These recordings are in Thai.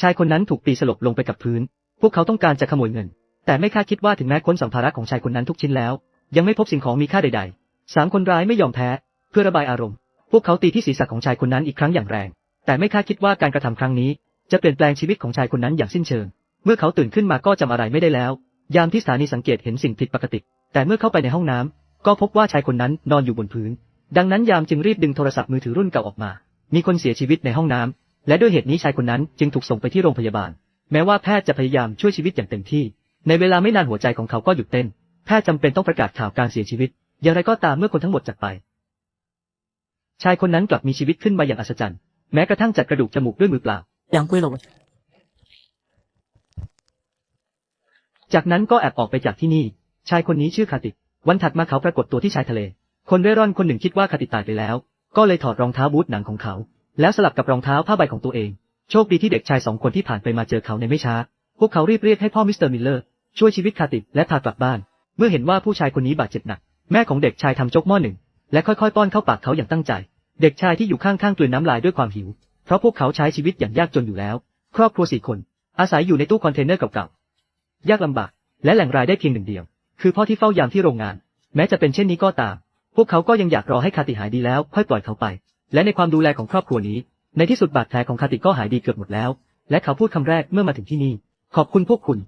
ชายคนนั้นถูกตีสลบลงไปกับพื้น พวกเขาต้องการจะขโมยเงิน แต่ไม่คาดคิดว่าถึงแม้ค้นสัมภาระของชายคนนั้นทุกชิ้นแล้ว ยังไม่พบสิ่งของมีค่าใดๆ สามคนร้ายไม่ยอมแพ้ เพื่อระบายอารมณ์ พวกเขาตีที่ศีรษะของชายคนนั้นอีกครั้งอย่างแรง แต่ไม่คาดคิดว่าการกระทำครั้งนี้ จะเปลี่ยนแปลงชีวิตของชายคนนั้นอย่างสิ้นเชิง เมื่อเขาตื่นขึ้นมาก็จำอะไรไม่ได้แล้ว ยามที่สถานีสังเกตเห็นสิ่งผิดปกติ แต่เมื่อเข้าไปในห้องน้ำก็พบว่าชายคนนั้นนอนอยู่บนพื้น ดังนั้นยามจึงรีบดึงโทรศัพท์มือถือรุ่นเก่าออกมา มีคนเสียชีวิตในห้องน้ำ และด้วยเหตุนี้ชายคนนั้นจึงถูกส่งไปที่โรงพยาบาล แม้ว่าแพทย์จะพยายามช่วยชีวิตอย่างเต็มที่ ในเวลาไม่นานหัวใจของเขาก็หยุดเต้น แพทย์จำเป็นต้องประกาศข่าวการเสียชีวิต อย่างไรก็ตามเมื่อคนทั้งหมดจากไป ชายคนนั้นกลับมีชีวิตขึ้นมาอย่างอัศจรรย์ แม้กระทั่งจัดกระดูกจมูกด้วยมือเปล่า ยังกุ้ยลงจากนั้นก็แอบออกไปจากที่นี่ ชายคนนี้ชื่อคาติ วันถัดมาเขาปรากฏตัวที่ชายทะเล คนเร่ร่อนคนหนึ่งคิดว่าคาติตายไปแล้ว ก็เลยถอดรองเท้าบูทหนังของเขา แล้วสลับกับรองเท้าผ้าใบของตัวเอง โชคดีที่เด็กชายสองคนที่ผ่านไปมาเจอเขาในไม่ช้า พวกเขารีบเรียกให้พ่อมิสเตอร์มิลเลอร์ช่วยชีวิตคาติและพากลับบ้าน เมื่อเห็นว่าผู้ชายคนนี้บาดเจ็บหนัก แม่ของเด็กชายทำโจกหม้อหนึ่ง และค่อยๆ ป้อนเข้าปากเขาอย่างตั้งใจ เด็กชายที่อยู่ข้างๆกลืนน้ำลายด้วยความหิว เพราะพวกเขาใช้ชีวิตอย่างยากจนอยู่แล้ว ครอบครัวสี่คน อาศัยอยู่ในตู้คอนเทนเนอร์เก่าๆ ยากลำบาก และแหล่งรายได้เพียงหนึ่งเดียว คือพ่อที่เฝ้ายามที่โรงงาน แม้จะเป็นเช่นนี้ก็ตาม พวกเขาก็ยังอยากรอให้คาติหายดีแล้วค่อยปล่อยเขาไป และในความดูแลของครอบครัวนี้ ในที่สุดบาดแผลของคาติก็หายดีเกือบหมดแล้ว และเขาพูดคำแรกเมื่อมาถึงที่นี่ ขอบคุณพวกคุณ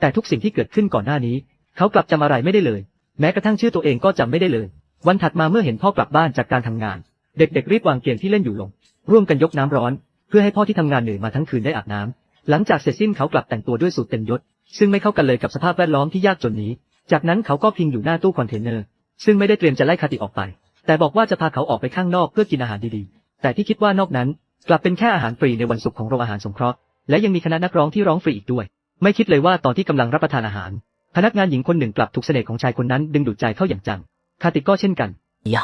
แต่ทุกสิ่งที่เกิดขึ้นก่อนหน้านี้ เขากลับจำอะไรไม่ได้เลย แม้กระทั่งชื่อตัวเองก็จำไม่ได้เลย วันถัดมาเมื่อเห็นพ่อกลับบ้านจากการทำงาน เด็กๆรีบวางเกมที่เล่นอยู่ลง ร่วมกันยกน้ำร้อน เพื่อให้พ่อที่ทำงานเหนื่อยมาทั้งคืนได้อาบน้ำหลังจากเสร็จสิ้นเขากลับแต่งตัวด้วยสูทเต็มยศ ซึ่งไม่เข้ากันเลยกับสภาพแวดล้อมที่ยากจนนี้ จากนั้นเขาก็พิงอยู่หน้าตู้คอนเทนเนอร์ซึ่งไม่ได้เตรียมจะไล่คาติออกไป แต่บอกว่าจะพาเขาออกไปข้างนอกเพื่อกินอาหารดีๆ แต่ที่คิดว่านอกนั้น กลับเป็นแค่อาหารฟรีในวันศุกร์ของโรงอาหารสงเคราะห์ และยังมีคณะนักร้องที่ร้องฟรีอีกด้วย ไม่คิดเลยว่าตอนที่กำลังรับประทานอาหาร พนักงานหญิงคนหนึ่งกลับถูกเสน่ห์ของชายคนนั้นดึงดูดใจเข้าอย่างจัง คาติก็เช่นกัน呀，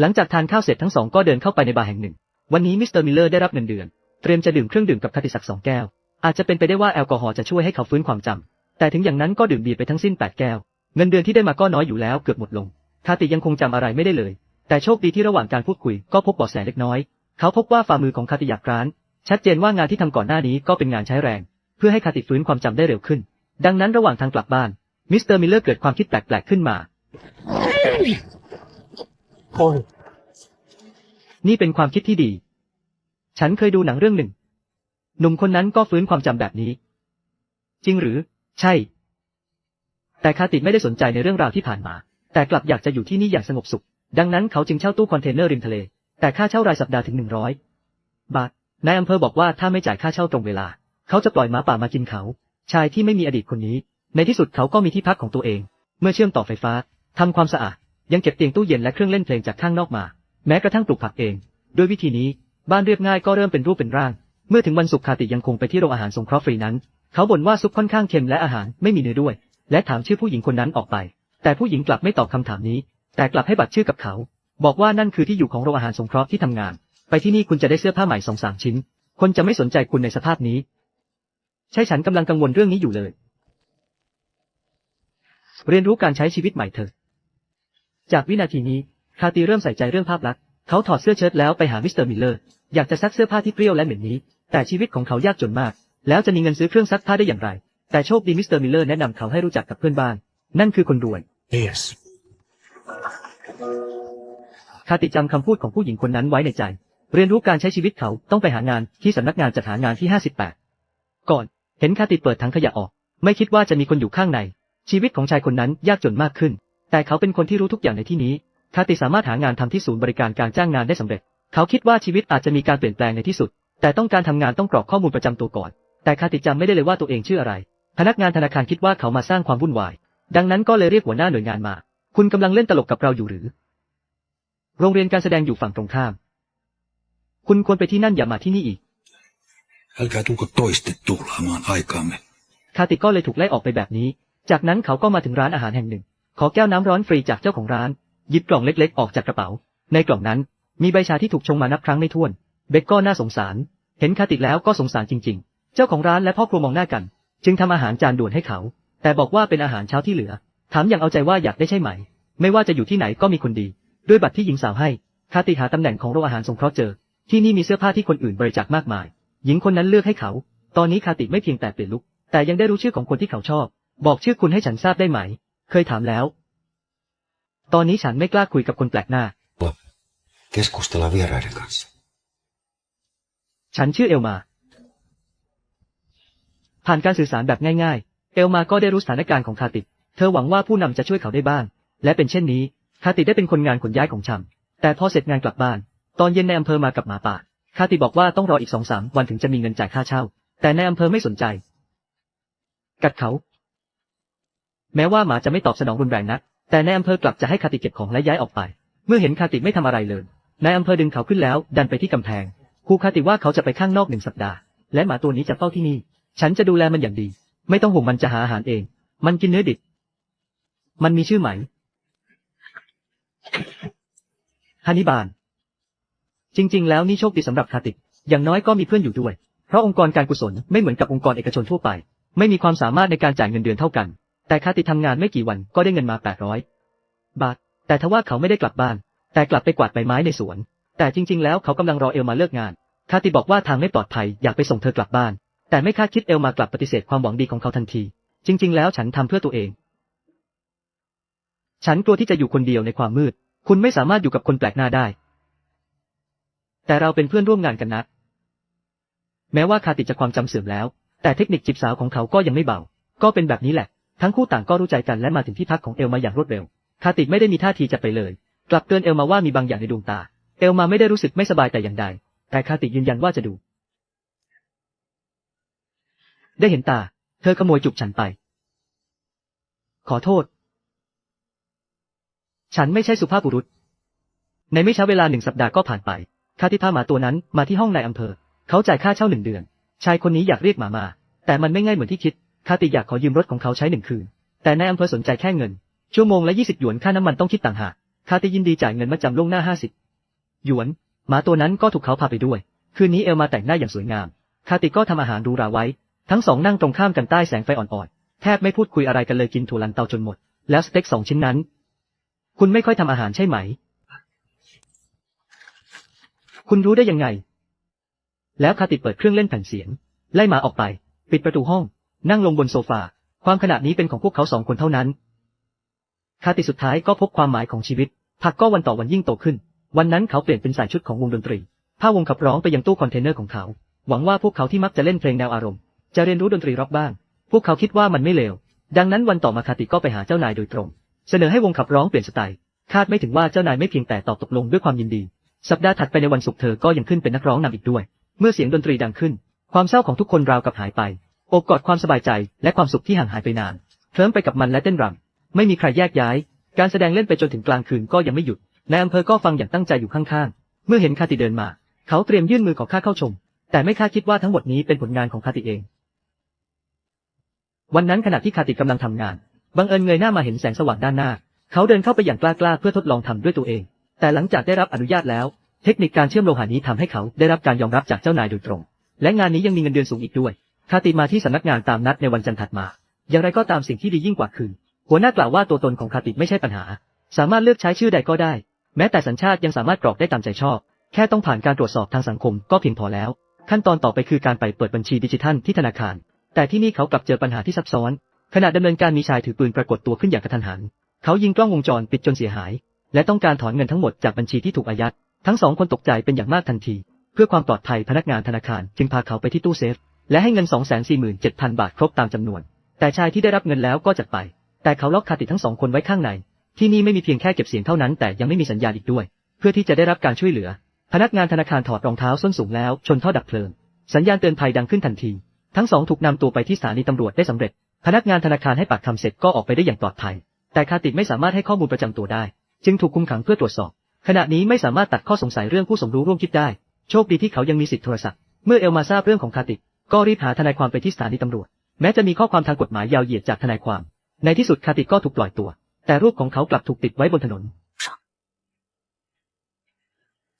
หลังจากทานข้าวเสร็จทั้งสองก็เดินเข้าไปในบาร์แห่งหนึ่ง วันนี้มิสเตอร์มิลเลอร์ได้รับเงินเดือน เตรียมจะดื่มเครื่องดื่มกับคาติสักสองแก้ว อาจจะเป็นไปได้ว่าแอลกอฮอล์จะช่วยให้เขาฟื้นความจำแต่ถึงอย่างนั้นก็ดื่มเบียร์ไปทั้งสิ้น8แก้ว เงินเดือนที่ได้มาก็น้อยอยู่แล้วเกือบหมดลง คาติยังคงจำอะไรไม่ได้เลย แต่โชคดีที่ระหว่างการพูดคุยก็พบเบาะแสเล็กน้อย เขาพบว่าฝ่ามือของคาติอยากร้าน ชัดเจนว่างานที่ทำก่อนหน้านี้ก็เป็นงานใช้แรง เพื่อให้คาติฟื้นความจำได้เร็วขึ้น ดังนั้นระหว่างทางกลับบ้านมิสเตอร์มิลเลอร์เกิดความคิดแปลกๆขึ้นมา哦，นี่เป็นความคิดที่ดี ฉันเคยดูหนังเรื่องหนึ่ง หนุ่มคนนั้นก็ฟื้นความจำแบบนี้ จริงหรือ ใช่ แต่คาติไม่ได้สนใจในเรื่องราวที่ผ่านมา แต่กลับอยากจะอยู่ที่นี่อย่างสงบสุข ดังนั้นเขาจึงเช่าตู้คอนเทนเนอร์ริมทะเล แต่ค่าเช่ารายสัปดาห์ถึงหนึ่งร้อยบาท นายอำเภอบอกว่าถ้าไม่จ่ายค่าเช่าตรงเวลา เขาจะปล่อยหมาป่ามากินเขา ชายที่ไม่มีอดีตคนนี้ ในที่สุดเขาก็มีที่พักของตัวเอง เมื่อเชื่อมต่อไฟฟ้าทำความสะอาด ยังเก็บเตียงตู้เย็นและเครื่องเล่นเพลงจากข้างนอกมา แม้กระทั่งปลูกผักเอง ด้วยวิธีนี้ บ้านเรียบง่ายก็เริ่มเป็นรูปเป็นร่าง เมื่อถึงวันศุกร์คาติยังคงไปที่โรงอาหารสงเคราะห์ฟรีนั้น เขาบ่นว่าซุปค่อนข้างเค็มและอาหารไม่มีเนื้อด้วย และถามชื่อผู้หญิงคนนั้นออกไป แต่ผู้หญิงกลับไม่ตอบคำถามนี้ แต่กลับให้บัตรชื่อกับเขา บอกว่านั่นคือที่อยู่ของโรงอาหารสงเคราะห์ที่ทำงาน ไปที่นี่คุณจะได้เสื้อผ้าใหม่สองสามชิ้น คนจะไม่สนใจคุณในสภาพนี้ ใช่ฉันกำลังกังวลเรื่องนี้อยู่เลย เรียนรู้การใช้ชีวิตใหม่เถอะ จากวินาทีนี้ คาตีเริ่มใส่ใจเรื่องภาพลักษณ์ เขาถอดเสื้อเชิ้ตแล้วไปหามิสเตอร์มิลเลอร์ อยากจะซักเสื้อผ้าที่เปรี้ยวและเหม็นนี้ แต่ชีวิตของเขายากจนมาก แล้วจะมีเงินซื้อเครื่องซักผ้าได้อย่างไร แต่โชคดีมิสเตอร์มิลเลอร์แนะนำเขาให้รู้จักกับเพื่อนบ้าน นั่นคือคนรวย Yes. คาติจำคำพูดของผู้หญิงคนนั้นไว้ในใจ เรียนรู้การใช้ชีวิตเขาต้องไปหางานที่สำนักงานจัดหางานที่ 58 ก่อน เห็นคาติเปิดถังขยะออก ไม่คิดว่าจะมีคนอยู่ข้างใน ชีวิตของชายคนนั้นยากจนมากขึ้น แต่เขาเป็นคนที่รู้ทุกอย่างในที่นี้ คาติสามารถหางานทำที่ศูนย์บริการการจ้างงานได้สำเร็จ เขาคิดว่าชีวิตอาจจะมีการเปลี่ยนแปลงในที่สุด แต่ต้องการทำงานต้องกรอกข้อมูลประจำตัวก่อน แต่คาติจำไม่ได้เลยว่าตัวเองชื่ออะไร พนักงานธนาคารคิดว่าเขามาสร้างความวุ่นวาย ดังนั้นก็เลยเรียกหัวหน้าหน่วยงานมา คุณกำลังเล่นตลกกับเราอยู่หรือ โรงเรียนการแสดงอยู่ฝั่งตรงข้าม คุณควรไปที่นั่นอย่ามาที่นี่อีก Älkää tulko toiste tuhlaamaan aikaamme. คาติก็เลยถูกไล่ออกไปแบบนี้ จากนั้นเขาก็มาถึงร้านอาหารแห่งหนึ่ง ขอแก้วน้ำร้อนฟรีจากเจ้าของร้าน หยิบกล่องเล็ก ๆ ออกจากกระเป๋า ในกล่องนั้น มีใบชาที่ถูกชงมานับครั้งไม่ถ้วน เบคก็น่าสงสาร เห็นคาติแล้วก็สงสารจริง ๆ เจ้าของร้านและพ่อครัวมองหน้ากัน จึงทำอาหารจานด่วนให้เขา แต่บอกว่าเป็นอาหารเช้าที่เหลือ ถามอย่างเอาใจว่าอยากได้ใช่ไหม ไม่ว่าจะอยู่ที่ไหนก็มีคนดี ด้วยบัตรที่หญิงสาวให้คาติหาตำแหน่งของโรงอาหารสงเคราะห์เจอ ที่นี่มีเสื้อผ้าที่คนอื่นบริจาคมากมาย หญิงคนนั้นเลือกให้เขา ตอนนี้คาติไม่เพียงแต่เปลี่ยนลุก แต่ยังได้รู้ชื่อของคนที่เขาชอบ บอกชื่อคุณให้ฉันทราบได้ไหม เคยถามแล้ว ตอนนี้ฉันไม่กล้าคุยกับคนแปลกหน้า Keskustella vieraiden kanssa. ฉันชื่อเอลมา ผ่านการสื่อสารแบบง่ายๆ เอลมาก็ได้รู้สถานการณ์ของคาติด เธอหวังว่าผู้นำจะช่วยเขาได้บ้าง และเป็นเช่นนี้ คาติดได้เป็นคนงานขนย้ายของชำแต่พอเสร็จงานกลับบ้าน ตอนเย็นในอำเภอมากับหมาป่า คาติบอกว่าต้องรออีกสองสามวันถึงจะมีเงินจ่ายค่าเช่า แต่ในอำเภอไม่สนใจ กัดเขา แม้ว่าหมาจะไม่ตอบสนองรุนแรงนัก แต่ในอำเภอกลับจะให้คาติเก็บของและย้ายออกไป เมื่อเห็นคาติไม่ทำอะไรเลย นายอำเภอดึงเขาขึ้นแล้ว ดันไปที่กำแพงครูคาติว่าเขาจะไปข้างนอกหนึ่งสัปดาห์ และหมาตัวนี้จะเฝ้าที่นี่ ฉันจะดูแลมันอย่างดี ไม่ต้องห่วงมันจะหาอาหารเอง มันกินเนื้อดิบ มันมีชื่อไหมฮันนิบาล จริง ๆ แล้วนี่โชคดีสำหรับคาติก อย่างน้อยก็มีเพื่อนอยู่ด้วย เพราะองค์กรการกุศลไม่เหมือนกับองค์กรเอกชนทั่วไป ไม่มีความสามารถในการจ่ายเงินเดือนเท่ากัน แต่คาติกทำงานไม่กี่วันก็ได้เงินมา800บาท แต่ทว่าเขาไม่ได้กลับบ้าน แต่กลับไปกวาดใบไม้ในสวน แต่จริง ๆ แล้วเขากำลังรอเอลมาเลิกงาน คาติบอกว่าทางไม่ปลอดภัยอยากไปส่งเธอกลับบ้าน แต่ไม่คาดคิดเอลมากลับปฏิเสธความหวังดีของเขาทันที จริง ๆ แล้วฉันทำเพื่อตัวเอง ฉันกลัวที่จะอยู่คนเดียวในความมืด คุณไม่สามารถอยู่กับคนแปลกหน้าได้ แต่เราเป็นเพื่อนร่วมงานกันนะ แม้ว่าคาติจะความจำเสื่อมแล้ว แต่เทคนิคจีบสาวของเขาก็ยังไม่เบา ก็เป็นแบบนี้แหละ ทั้งคู่ต่างก็รู้ใจกันและมาถึงที่พักของเอลมาอย่างรวดเร็ว คาติไม่ได้มีท่าทีจะไปเลย กลับเตือนเอลมาว่ามีบางอย่างในดวงตา เอลมาไม่ได้รู้สึกไม่สบายแต่อย่างใด แต่คาติยืนยันว่าจะดู ได้เห็นตา เธอขโมยจุบฉันไป ขอโทษ ฉันไม่ใช่สุภาพบุรุษ ในไม่ช้าเวลาหนึ่งสัปดาห์ก็ผ่านไปคาติพาหมาตัวนั้นมาที่ห้องนายอำเภอ เขาจ่ายค่าเช่าหนึ่งเดือน ชายคนนี้อยากเรียกหมามา แต่มันไม่ง่ายเหมือนที่คิดคาติอยากขอยืมรถของเขาใช้หนึ่งคืน แต่นายอำเภอสนใจแค่เงิน ชั่วโมงละยี่สิบหยวนค่าน้ำมันต้องคิดต่างหากคาติยินดีจ่ายเงินมาจำล่วงหน้าห้าสิบหยวน หมาตัวนั้นก็ถูกเขาพาไปด้วย คืนนี้เอลมาแต่งหน้าอย่างสวยงาม คาติก็ทำอาหารหรูราไว้ ทั้งสองนั่งตรงข้ามกันใต้แสงไฟอ่อนๆ แทบไม่พูดคุยอะไรกันเลยกินถั่วลันเตาจนหมด แล้วสเต็กสองชิ้นนั้น คุณไม่ค่อยทำอาหารใช่ไหม คุณรู้ได้ยังไง แล้วคาติเปิดเครื่องเล่นแผ่นเสียง ไล่หมาออกไป ปิดประตูห้อง นั่งลงบนโซฟา ความขนาดนี้เป็นของพวกเขาสองคนเท่านั้น คาติสุดท้ายก็พบความหมายของชีวิต ผักก็วันต่อวันยิ่งโตขึ้น วันนั้นเขาเปลี่ยนเป็นสายชุดของวงดนตรี ผ้าวงขับร้องไปยังตู้คอนเทนเนอร์ของเขา หวังว่าพวกเขาที่มักจะเล่นเพลงแนวอารมณ์ จะเรียนรู้ดนตรีร็อกบ้าง พวกเขาคิดว่ามันไม่เลว ดังนั้นวันต่อมาคาติก็ไปหาเจ้านายโดยตรง เสนอให้วงขับร้องเปลี่ยนสไตล์ คาดไม่ถึงว่าเจ้านายไม่เพียงแต่ตอบตกลงด้วยความยินดี สัปดาห์ถัดไปในวันศุกร์เธอก็ยังขึ้นเป็นนักร้องนำอีกด้วย เมื่อเสียงดนตรีดังขึ้น ความเศร้าของทุกคนราวกับหายไป โอบกอดความสบายใจและความสุขที่ห่างหายไปนานเคลิ้มไปกับมันและเต้นรำไม่มีใครแยกย้าย การแสดงเล่นไปจนถึงกลางคืนก็ยังไม่หยุดนายอำเภอก็ฟังอย่างตั้งใจอยู่ข้างๆ เมื่อเห็นคาติเดินมา เขาเตรียมยื่นมือขอค่าเข้าชม แต่ไม่คาดคิดว่าทั้งหมดนี้เป็นผลงานของคาติเอง วันนั้นขณะที่คาติกำลังทำงาน บังเอิญเงยหน้ามาเห็นแสงสว่างด้านหน้า เขาเดินเข้าไปอย่างกล้าๆเพื่อทดลองทำด้วยตัวเอง แต่หลังจากได้รับอนุญาตแล้ว เทคนิคการเชื่อมโลหะนี้ทำให้เขาได้รับการยอมรับจากเจ้านายโดยตรง และงานนี้ยังมีเงินเดือนสูงอีกด้วย คาติมาที่สำนักงานตามนัดในวันจันทร์ถัดมา อย่างไรก็ตามสิ่งที่ดียิ่งกว่าคือ หัวหน้ากล่าวว่าตัวตนของคาติไม่ใช่ปัญหา สามารถเลือกใช้ชื่อใดก็ได้ แม้แต่สัญชาติยังสามารถกรอกได้ตามใจชอบ แค่ต้องผ่านการตรวจสอบทางสังคมก็เพียงพอแล้ว ขั้นตอนต่อไปคือการไปเปิดบัญชีดิจิทัลที่ธนาคาร แต่ที่นี่เขากลับเจอปัญหาที่ซับซ้อน ขณะดำเนินการมีชายถือปืนปรากฏตัวขึ้นอย่างกระทันหัน เขายิงกล้องวงจรปิดจนเสียหาย และต้องการถอนเงินทั้งหมดจากบัญชีที่ถูกอายัด ทั้งสองคนตกใจเป็นอย่างมากทันที เพื่อความปลอดภัยพนักงานธนาคารจึงพาเขาไปที่ตู้เซฟ และให้เงิน 247,000 บาทครบตามจำนวน แต่ชายที่ได้รับเงินแล้วก็จัดไป แต่เขาล็อกคาติทั้งสองคนไว้ข้างใน ที่นี่ไม่มีเพียงแค่เก็บเสียงเท่านั้นแต่ยังไม่มีสัญญาณอีกด้วย เพื่อที่จะได้รับการช่วยเหลือ พนักงานธนาคารถอดรองเท้าส้นสูงแล้วชนท่อดับเพลิง สัญญาณเตือนภัยดังขึ้นทันที ทั้งสองถูกนำตัวไปที่สถานีตำรวจได้สำเร็จ พนักงานธนาคารให้ปากคำเสร็จก็ออกไปได้อย่างปลอดภัย แต่คาติไม่สามารถให้ข้อมูลประจำตัวได้ จึงถูกคุมขังเพื่อตรวจสอบ ขณะนี้ไม่สามารถตัดข้อสงสัยเรื่องผู้สมรู้ร่วมคิดได้ โชคดีที่เขายังมีสิทธิโทรศัพท์ เมื่อเอลมาทราบเรื่องของคาติก็รีบหาทนายความไปที่สถานีตำรวจ แม้จะมีข้อความทางกฎหมายยาวเหยียดจากทนายความ ในที่สุดคาติก็ถูกปล่อยตัว แต่รูปของเขากลับถูกติดไว้บนถนน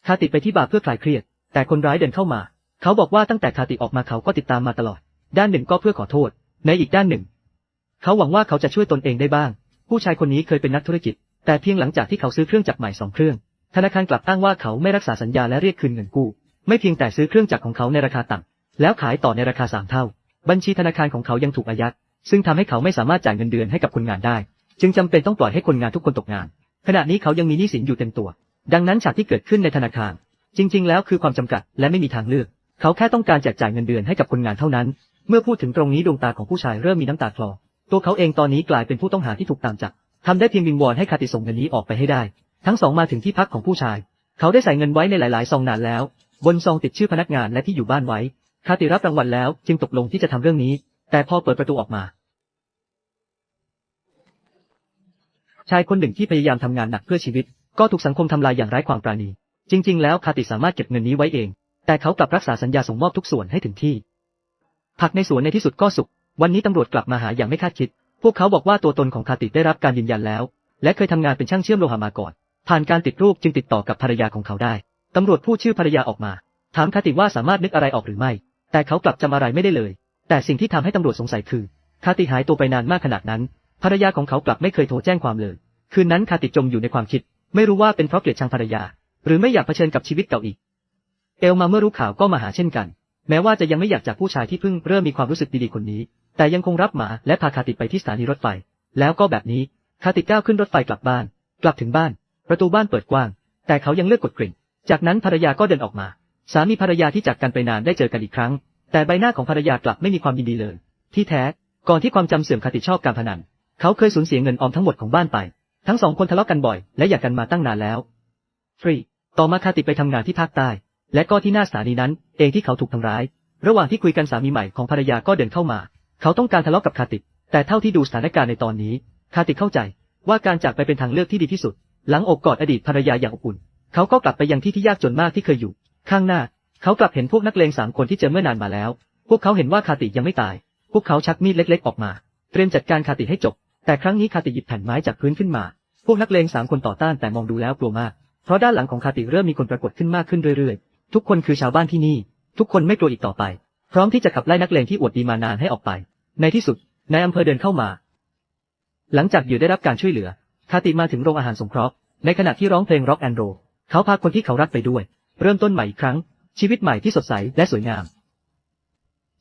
คาติไปที่บาร์เพื่อคลายเครียด แต่คนร้ายเดินเข้ามา เขาบอกว่าตั้งแต่คาติออกมาเขาก็ติดตามมาตลอด ด้านหนึ่งก็เพื่อขอโทษ ในอีกด้านหนึ่ง เขาหวังว่าเขาจะช่วยตนเองได้บ้าง ผู้ชายคนนี้เคยเป็นนักธุรกิจ แต่เพียงหลังจากที่เขาซื้อเครื่องจักรใหม่สองเครื่อง ธนาคารกลับอ้างว่าเขาไม่รักษาสัญญาและเรียกคืนเงินกู้ ไม่เพียงแต่ซื้อเครื่องจักรของเขาในราคาต่ำแล้วขายต่อในราคาสามเท่า บัญชีธนาคารของเขายังถูกอายัด ซึ่งทำให้เขาไม่สามารถจ่ายเงินเดือนให้กับคนงานได้ จึงจำเป็นต้องปล่อยให้คนงานทุกคนตกงาน ขณะนี้เขายังมีหนี้สินอยู่เต็มตัว ดังนั้นฉากที่เกิดขึ้นในธนาคาร จริง ๆ แล้วคือความจำกัดและไม่มีทางเลือก เขาแค่ต้องการแจกจ่ายเงินเดือนให้กับคนงานเท่านั้น เมื่อพูดถึงตรงนี้ดวงตาของผู้ชายเริ่มมีน้ำตาคลอ ตัวเขาเองตอนนี้กลายเป็นผู้ต้องหาที่ถูกตามจับทำได้เพียงวิงวอนให้คาติส่งเงินนี้ออกไปให้ได้ ทั้งสองมาถึงที่พักของผู้ชาย เขาได้ใส่เงินไว้ในหลาย ๆ ซองนานแล้ว บนซองติดชื่อพนักงานและที่อยู่บ้านไว้ คาติรับรางวัลแล้วจึงตกลงที่จะทำเรื่องนี้ แต่พอเปิดประตูออกมา ชายคนหนึ่งที่พยายามทำงานหนักเพื่อชีวิต ก็ถูกสังคมทำลายอย่างไร้ความปราณี จริง ๆ แล้วคาติสามารถเก็บเงินนี้ไว้เอง แต่เขากลับรักษาสัญญาส่งมอบทุกส่วนให้ถึงที่ ผักในสวนในที่สุดก็สุก วันนี้ตำรวจกลับมาหาอย่างไม่คาดคิด พวกเขาบอกว่าตัวตนของคาติได้รับการยืนยันแล้ว และเคยทำงานเป็นช่างเชื่อมโลหะมาก่อน ผ่านการติดรูปจึงติดต่อกับภรรยาของเขาได้ ตำรวจพูดชื่อภรรยาออกมา ถามคาติว่าสามารถนึกอะไรออกหรือไม่ แต่เขากลับจำอะไรไม่ได้เลย แต่สิ่งที่ทำให้ตำรวจสงสัยคือ คาติหายตัวไปนานมากขนาดนั้น ภรรยาของเขากลับไม่เคยโทรแจ้งความเลย คืนนั้นคาติจมอยู่ในความคิด ไม่รู้ว่าเป็นเพราะเกลียดชังภรรยา หรือไม่อยากเผชิญกับชีวิตเก่าอีก เอลมาเมื่อรู้ข่าวก็มาหาเช่นกัน แม้ว่าจะยังไม่อยากจากผู้ชายที่เพิ่งเริ่มมีความรู้สึกดีๆคนนี้ แต่ยังคงรับหมาและพาคาติไปที่สถานีรถไฟ แล้วก็แบบนี้คาติก้าวขึ้นรถไฟกลับบ้าน กลับถึงบ้าน ประตูบ้านเปิดกว้าง แต่เขายังเลือกกดกริ่ง จากนั้นภรรยาก็เดินออกมา สามีภรรยาที่จากกันไปนานได้เจอกันอีกครั้ง แต่ใบหน้าของภรรยากลับไม่มีความยินดีเลย ที่แท้ ก่อนที่ความจำเสื่อมคาติชอบการพนัน เขาเคยสูญเสียเงินออมทั้งหมดของบ้านไป ทั้งสองคนทะเลาะกันบ่อย และอยากกันมาตั้งนานแล้ว ฟรี ต่อมาคาติไปทำงานที่ภาคใต้ และก็ที่หน้าสถานีนั้น เองที่เขาถูกทำร้าย ระหว่างที่คุยกันสามีใหม่ของภรรยาก็เดินเข้ามา เขาต้องการทะเลาะกับคาติแต่เท่าที่ดูสถานการณ์ในตอนนี้ คาติเข้าใจว่าการจากไปเป็นทางเลือกที่ดีที่สุด หลังอกกอดอดีตภรรยาอย่างอบอุ่น เขาก็กลับไปยังที่ที่ยากจนมากที่เคยอยู่ ข้างหน้า เขากลับเห็นพวกนักเลงสามคนที่เจอเมื่อนานมาแล้ว พวกเขาเห็นว่าคาติยังไม่ตาย พวกเขาชักมีดเล็กๆออกมา เตรียมจัดการคาติให้จบ แต่ครั้งนี้คาติหยิบแผ่นไม้จากพื้นขึ้นมา พวกนักเลงสามคนต่อต้านแต่มองดูแล้วกลัวมาก เพราะด้านหลังของคาติเริ่มมีคนปรากฏขึ้นมากขึ้นเรื่อยๆ ทุกคนคือชาวบ้านที่นี่ ทุกคนไม่กลัวอีกต่อไป พร้อมที่จะขับไล่นักเลงที่อวดดีมานานให้ออกไป ในที่สุดนายอำเภอเดินเข้ามา หลังจากเหยื่ได้รับการช่วยเหลือ คาติมาถึงโรงอาหารสงเคราะห์ในขณะที่ร้องเพลงร็อกแอนด์โรเขาพาคนที่เขารักไปด้วย เริ่มต้นใหม่อีกครั้ง ชีวิตใหม่ที่สดใสและสวยงาม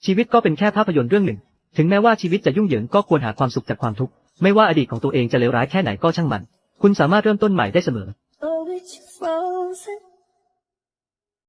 ชีวิตก็เป็นแค่ภาพยนตร์เรื่องหนึ่ง ถึงแม้ว่าชีวิตจะยุ่งเหยิงก็ควรหาความสุขจากความทุกข์ไม่ว่าอดีตของตัวเองจะเลวร้ายแค่ไหนก็ช่างมัน คุณสามารถเริ่มต้นใหม่ได้เสมอ